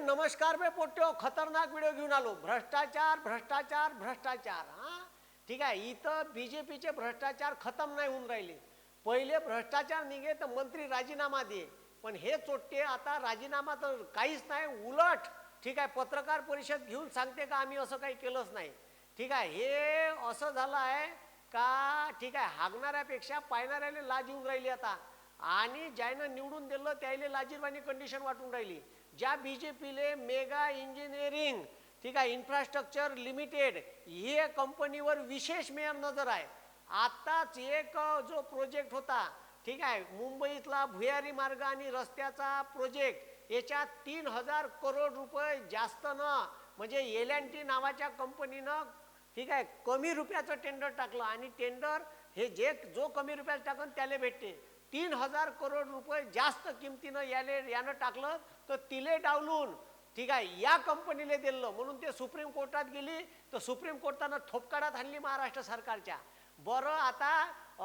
नमस्कार बे पोट्यो खतरनाक व्हिडिओ घेऊन आलो. भ्रष्टाचार भ्रष्टाचार भ्रष्टाचार हा? ठीक आहे इथं बी जे पीचे भ्रष्टाचार खतम नाही होऊन राहिले. पहिले भ्रष्टाचार निघे तर मंत्री राजीनामा दे. पण हे चोट्टे आता राजीनामा तर काहीच नाही उलट ठीक आहे पत्रकार परिषद घेऊन सांगते का आम्ही असं काही केलंच नाही. ठीक आहे हे असं झालं आहे का ठीक आहे हागणाऱ्यापेक्षा पायणाऱ्याला लाज येऊन राहिली आता. आणि ज्यानं निवडून दिलं त्याले लाजीरवाणी कंडिशन वाटून राहिली. ज्या बी जे पीले मेगा इंजिनिअरिंग ठीक आहे इन्फ्रास्ट्रक्चर लिमिटेड हे कंपनीवर विशेष मेयर नजर आहे. आत्ताच एक जो प्रोजेक्ट होता ठीक आहे मुंबईतला भुयारी मार्ग आणि रस्त्याचा प्रोजेक्ट याच्यात तीन हजार करोड रुपये जास्त न म्हणजे एल अँड टी नावाच्या कंपनीनं ठीक आहे कमी रुपयाचं टेंडर टाकलं. आणि टेंडर हे जे जो कमी रुपयात टाकन त्याला भेटते. तीन हजार करोड रुपये जास्त किमतीनं याले यानं टाकलं तर तिले डावलून ठीक आहे या कंपनीला दिलं. म्हणून ते सुप्रीम कोर्टात गेली. तर सुप्रीम कोर्टानं थोपकाडात आणली महाराष्ट्र सरकारच्या. बरं आता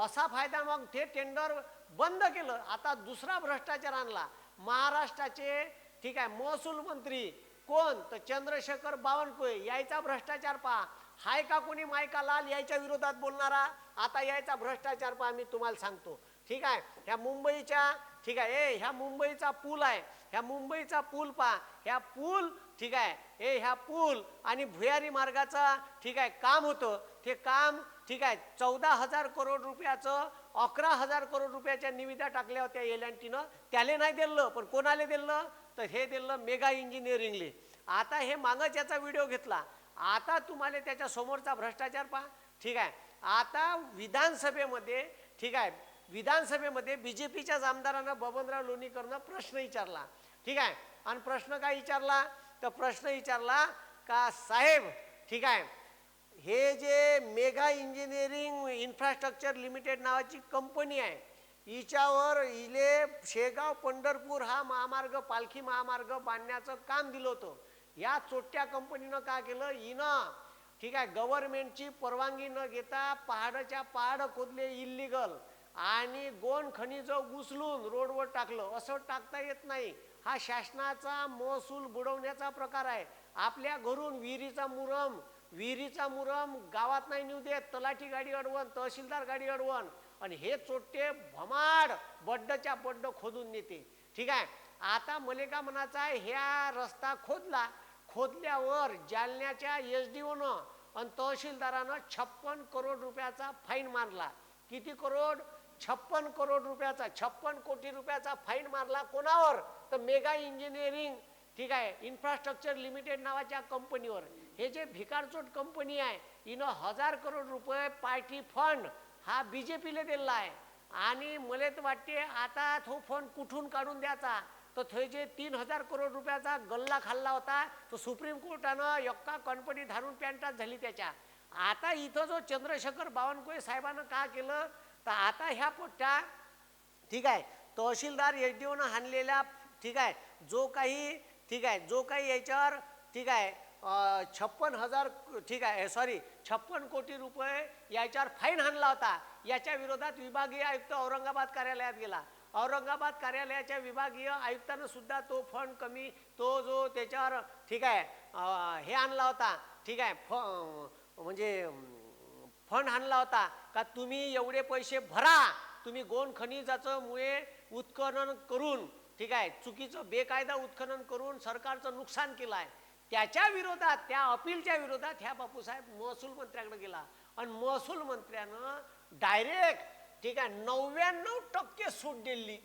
असा फायदा मग ते टेंडर बंद केलं. आता दुसरा भ्रष्टाचार आणला. महाराष्ट्राचे ठीक आहे महसूल मंत्री कोण? तर चंद्रशेखर बावनकुळे. यायचा भ्रष्टाचार पहा. हाय का कोणी मायका लाल? यायच्या विरोधात बोलणारा. आता यायचा भ्रष्टाचार पहा मी तुम्हाला सांगतो. ठीक आहे? ह्या मुंबईच्या ठीक आहे ए ह्या मुंबईचा पूल आहे. ह्या मुंबईचा पूल पहा. ह्या पूल ठीक आहे ए ह्या पूल आणि भुयारी मार्गाचा ठीक आहे काम होतं. ते काम ठीक आहे चौदा हजार करोड रुपयाचं अकरा हजार करोड रुपयाच्या निविदा टाकल्या होत्या एल अँड टीनं. त्याले नाही दिलं पण कोणाला दिलं? तर हे दिलं मेगा इंजिनिअरिंगले. आता हे मागच याचा व्हिडिओ घेतला. आता तुम्हाला त्याच्या समोरचा भ्रष्टाचार पहा. ठीक आहे आता विधानसभेमध्ये ठीक आहे विधानसभेमध्ये बी जे पीच्याच आमदारानं बबनराव लोणीकरनं प्रश्न विचारला. ठीक आहे? आणि प्रश्न काय विचारला? तर प्रश्न विचारला का साहेब ठीक आहे हे जे मेगा इंजिनिअरिंग इन्फ्रास्ट्रक्चर लिमिटेड नावाची कंपनी आहे हिच्यावर इले शेगाव पंढरपूर हा महामार्ग पालखी महामार्ग बांधण्याचं काम दिलं होतं. या चोट्या कंपनीनं का केलं? हिनं ठीक आहे गव्हर्नमेंटची परवानगी न घेता पहाडाच्या पहाड खोदले इल्लिगल आणि गोण खनिज उचलून रोडवर टाकलं. असं टाकता येत नाही. हा शासनाचा महसूल बुडवण्याचा प्रकार आहे. आपल्या घरून विहिरीचा मुरम विहिरीचा मुरम गावात नाही नेऊ देत. तलाठी गाडी अडवण तहसीलदार गाडी अडवण. आणि हे चोट्टे भमाड बड्डच्या बड्ड खोदून नेते. ठीक आहे? आता मले का म्हणायचं आहे ह्या रस्ता खोदला. खोदल्यावर जालन्याच्या एस डी ओनं आणि तहसीलदारानं छप्पन करोड रुपयाचा फाईन मारला. किती करोड? छप्पन करोड रुपयाचा छप्पन कोटी रुपयाचा फाईन मारला कोणावर? तर मेगा इंजिनिअरिंग ठीक आहे इन्फ्रास्ट्रक्चर लिमिटेड नावाच्या कंपनीवर हे जे भिकारचोट कंपनी आहे हिनं हजार करोड रुपये पार्टी फंड हा बी जे पीला दिलेला आहे. आणि मला तर वाटते आता तो फंड कुठून काढून द्यायचा? तर थंय जे तीन हजार करोड रुपयाचा गल्ला खाल्ला होता तो सुप्रीम कोर्टानं यक्का कंपनी धारून पॅन्टात झाली त्याच्या. आता इथं जो चंद्रशेखर बावनकुळे साहेबानं का केलं? तर आता ह्या पोट्या ठीक आहे तहसीलदार एच डी ओनं हाणलेल्या ठीक आहे जो काही ठीक आहे जो काही याच्यावर ठीक आहे छप्पन हजार ठीक आहे सॉरी छप्पन कोटी रुपये याच्यावर फाईन हाणला होता. याच्या विरोधात विभागीय आयुक्त औरंगाबाद कार्यालयात गेला. औरंगाबाद कार्यालयाच्या विभागीय आयुक्तानं सुद्धा तो फंड कमी तो जो त्याच्यावर ठीक आहे हे आणला होता. ठीक आहे फ म्हणजे फंड आणला होता का तुम्ही एवढे पैसे भरा तुम्ही गोन खनिजाचं मुळे उत्खनन करून ठीक आहे चुकीचं बेकायदा उत्खनन करून सरकारचं नुकसान केलं आहे त्याच्या विरोधात त्या अपीलच्या विरोधात ह्या बापूसाहेब महसूल मंत्र्याकडे गेला. आणि महसूल मंत्र्यानं डायरेक्ट ठीक आहे नव्याण्णव टक्के सूट दिली.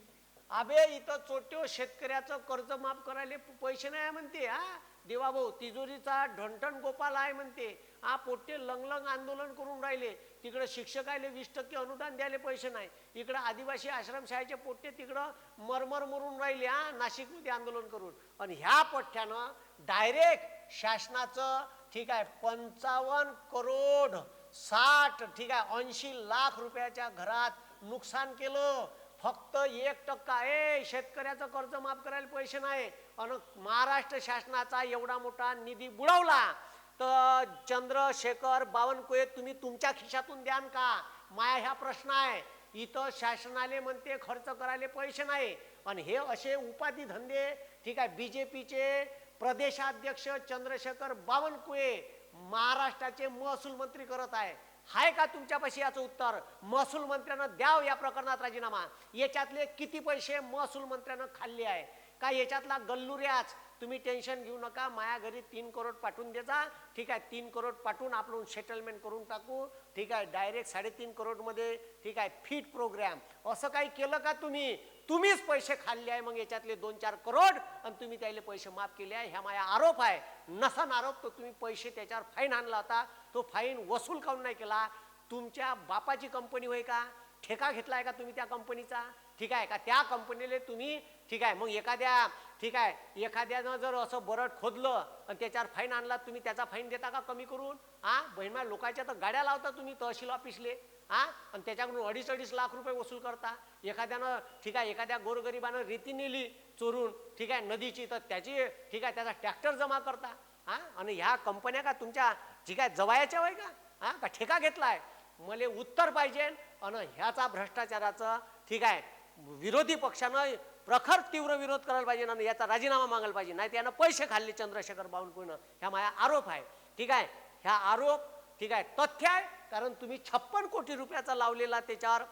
अबे इथं चोट्यो शेतकऱ्याचं कर्ज माफ करायला पैसे नाही म्हणते हा. देवाभाऊ तिजोरीचा ढणठण गोपाल आहे म्हणते. हा पोट्टे लंगलंग आंदोलन करून राहिले. तिकडं शिक्षकायले वीस टक्के अनुदान द्यायला पैसे नाही. इकडं आदिवासी आश्रमशाळेचे पोट्टे तिकडं मरमर मरून राहिले हा नाशिकमध्ये आंदोलन करून. आणि ह्या पठ्ठ्यानं डायरेक्ट शासनाचं ठीक आहे पंचावन्न करोड साठ ठीक आहे ऐंशी लाख रुपयाच्या घरात नुकसान केलं. फक्त एक टक्का. ए शेतकऱ्याचं कर्ज माफ करायला पैसे नाही. आणि महाराष्ट्र शासनाचा एवढा मोठा निधी बुडवला. तर चंद्रशेखर बावनकुळे तुम्ही तुमच्या खिशातून द्यान का? माया ह्या प्रश्न आहे. इथं शासनाले म्हणते खर्च करायला पैसे नाही. आणि हे असे उपाधी धंदे ठीक आहे बी जे पीचे प्रदेशाध्यक्ष चंद्रशेखर बावनकुळे महाराष्ट्राचे महसूल मंत्री करत आहे. हाय का तुमच्यापाशी याचं उत्तर? महसूल मंत्र्यानं द्याव या प्रकरणात राजीनामा. याच्यातले किती पैसे महसूल मंत्र्यानं खाल्ले आहे? का याच्यातला गल्लुऱ्याच तुम्ही टेन्शन घेऊ नका माया घरी तीन करोड पाठवून देजा ठीक आहे तीन करोड पाठवून आपण सेटलमेंट करून टाकू. ठीक आहे डायरेक्ट साडेतीन करोडमध्ये ठीक आहे फिट प्रोग्राम असं काही केलं का तुम्ही? तुम्हीच पैसे खाल्ले आहे मग याच्यातले दोन चार करोड आणि तुम्ही त्याले पैसे माफ केले आहे. ह्या माझा आरोप आहे. नसन आरोप तर तुम्ही पैसे त्याच्यावर फाईन आणला होता. तो फाईन वसूल काऊन नाही केला? तुमच्या बापाची कंपनी होय का? ठेका घेतलाय का तुम्ही त्या कंपनीचा ठीक आहे का? त्या कंपनीला तुम्ही ठीक आहे मग एखाद्या ठीक आहे एखाद्यानं जर असं बरड खोदलं आणि त्याच्यावर फाईन आणला तुम्ही त्याचा फाईन देता का कमी करून? हा बहिणमा लोकांच्या तर गाड्या लावता तुम्ही तहसील ऑफिसले हा आणि त्याच्याकडून अडीच अडीच लाख रुपये वसूल करता. एखाद्यानं ठीक आहे एखाद्या गोरगरिबानं रेती नेली चोरून ठीक आहे नदीची तर त्याची ठीक आहे त्याचा ट्रॅक्टर जमा करता. हा? आणि ह्या कंपन्या का तुमच्या ठीक आहे जवायाच्या वय का? हा? का ठेका घेतलाय? मले उत्तर पाहिजे आणि ह्याचा भ्रष्टाचाराचं ठीक आहे. विरोधी पक्षानं प्रखर तीव्र विरोध करायला पाहिजे आणि याचा राजीनामा मागायला पाहिजे. नाही त्यानं पैसे खाल्ले चंद्रशेखर बावनकुळनं. ह्या माझ्या आरोप आहे. ठीक आहे? ह्या आरोप ठीक आहे तथ्य आहे. कारण तुम्ही छप्पन कोटी रुपयाचा लावलेला त्याच्यावर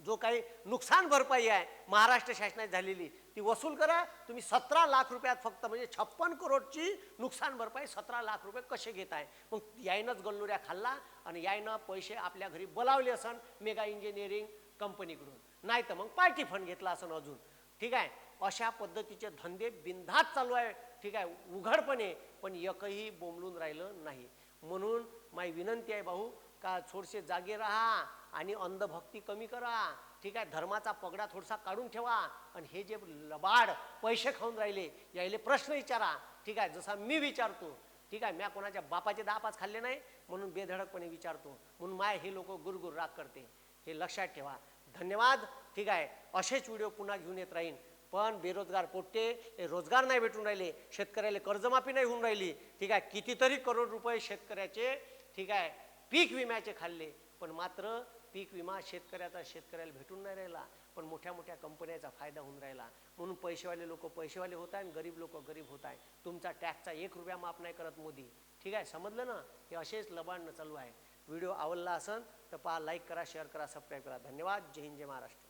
जो काही नुकसान भरपाई आहे महाराष्ट्र शासनाची झालेली ती वसूल करा. तुम्ही सतरा लाख रुपयात फक्त म्हणजे छप्पन करोडची नुकसान भरपाई सतरा लाख रुपये कसे घेत आहे मग यायनंच गल्लुऱ्या खाल्ला आणि यायनं पैसे आपल्या घरी बोलावले असन मेगा इंजिनिअरिंग कंपनीकडून. नाही तर मग पार्टी फंड घेतला असन अजून. ठीक आहे? अशा पद्धतीचे धंदे बिनधात चालू आहे. ठीक आहे? उघडपणे. पण एकही बोंबलून राहिलं नाही. म्हणून माझी विनंती आहे भाऊ का थोडसे जागे राहा आणि अंधभक्ती कमी करा. ठीक आहे धर्माचा पगडा थोडासा काढून ठेवा. आणि हे जे लबाड पैसे खाऊन राहिले यायले प्रश्न विचारा. ठीक आहे जसा मी विचारतो ठीक आहे म्या कोणाच्या बापाचे दहा पाच खाल्ले नाही म्हणून बेधडकपणे विचारतो. म्हणून माय हे लोक गुरगुर राग करते. हे लक्षात ठेवा. धन्यवाद. ठीक आहे असेच व्हिडिओ पुन्हा घेऊन येत राहीन. पण बेरोजगार पोट्टे हे रोजगार नाही भेटून राहिले. शेतकऱ्याला कर्जमाफी नाही होऊन राहिली. ठीक आहे कितीतरी करोड रुपये शेतकऱ्याचे ठीक आहे पीक विम्याचे खाल्ले. पण मात्र पीक विमा शेतकऱ्याचा शेतकऱ्याला भेटून नाही राहिला पण मोठ्या मोठ्या कंपन्याचा फायदा होऊन राहिला. म्हणून पैसेवाले लोक पैसेवाले होत आहे आणि गरीब लोक गरीब होत आहे तुमचा टॅक्सचा एक रुपया माफ नाही करत मोदी. ठीक आहे? समजलं ना? हे असेच लबाडणं चालू आहे. व्हिडिओ आवडला असेल तर पहा लाईक करा शेअर करा सबस्क्राईब करा. धन्यवाद. जय हिंद जय महाराष्ट्र.